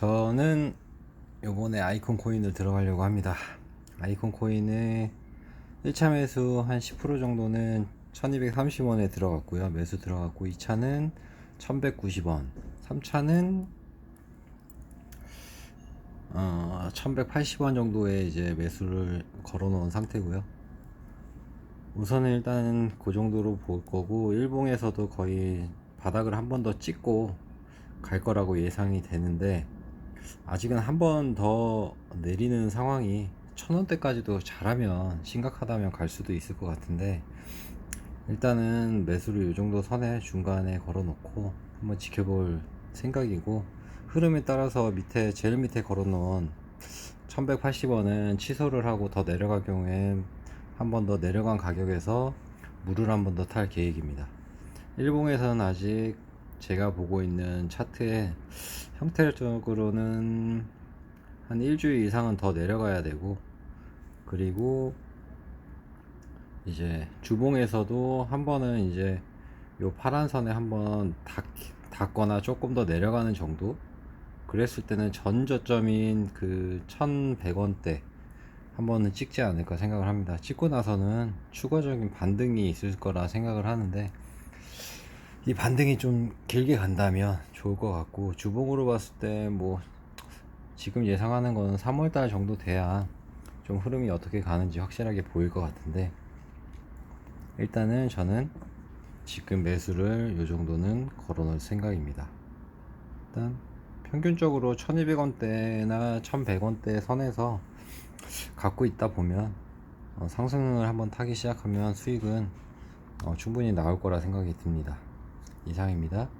저는 요번에 아이콘 코인을 들어가려고 합니다. 아이콘 코인의 1차 매수 한 10% 정도는 1230원에 들어갔고요. 매수 들어갔고 2차는 1190원. 3차는 어, 1180원 정도에 이제 매수를 걸어 놓은 상태고요. 우선은 일단 그 정도로 볼 거고 일봉에서도 거의 바닥을 한 번 더 찍고 갈 거라고 예상이 되는데 아직은 한 번 더 내리는 상황이 천 원대까지도 잘하면 심각하다면 갈 수도 있을 것 같은데 일단은 매수를 이 정도 선에 중간에 걸어 놓고 한번 지켜볼 생각이고 흐름에 따라서 밑에 제일 밑에 걸어 놓은 1180원은 취소를 하고 더 내려갈 경우에 한 번 더 내려간 가격에서 물을 한 번 더 탈 계획입니다. 일봉에서는 아직 제가 보고 있는 차트의 형태적으로는 한 일주일 이상은 더 내려가야 되고 그리고 이제 주봉에서도 한 번은 이제 요 파란 선에 한번 닿, 닿거나 조금 더 내려가는 정도? 그랬을 때는 전 저점인 그 1100원대 한 번은 찍지 않을까 생각을 합니다. 찍고 나서는 추가적인 반등이 있을 거라 생각을 하는데 이 반등이 좀 길게 간다면 좋을 것 같고 주봉으로 봤을 때 뭐 지금 예상하는 거는 3월달 정도 돼야 좀 흐름이 어떻게 가는지 확실하게 보일 것 같은데 일단은 저는 지금 매수를 요 정도는 걸어 놓을 생각입니다. 일단 평균적으로 1200원대나 1100원대 선에서 갖고 있다 보면 어, 상승을 한번 타기 시작하면 수익은 어, 충분히 나올 거라 생각이 듭니다 이상입니다.